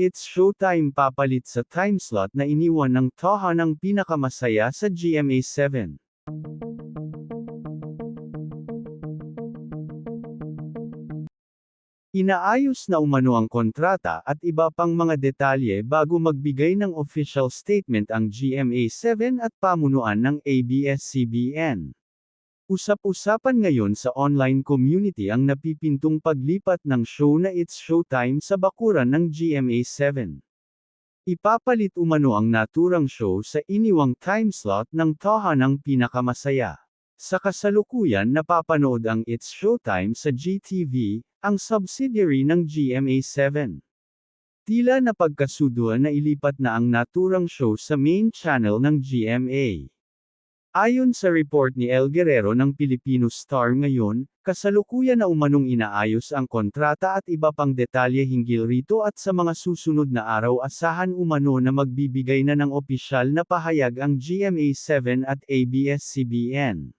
It's showtime papalit sa timeslot na iniwan ng Taha ng pinakamasaya sa GMA7. Inaayos na umano ang kontrata at iba pang mga detalye bago magbigay ng official statement ang GMA7 at pamunuan ng ABS-CBN. Usap-usapan ngayon sa online community ang napipintong paglipat ng show na It's Showtime sa bakuran ng GMA7. Ipapalit umano ang naturang show sa iniwang timeslot ng Taha ng pinakamasaya. Sa kasalukuyan napapanood ang It's Showtime sa GTV, ang subsidiary ng GMA7. Tila napagkasuduan na ilipat na ang naturang show sa main channel ng GMA. Ayon sa report ni El Guerrero ng Filipino Star ngayon, kasalukuyan na umanong inaayos ang kontrata at iba pang detalye hinggil rito at sa mga susunod na araw asahan umano na magbibigay na ng opisyal na pahayag ang GMA7 at ABS-CBN.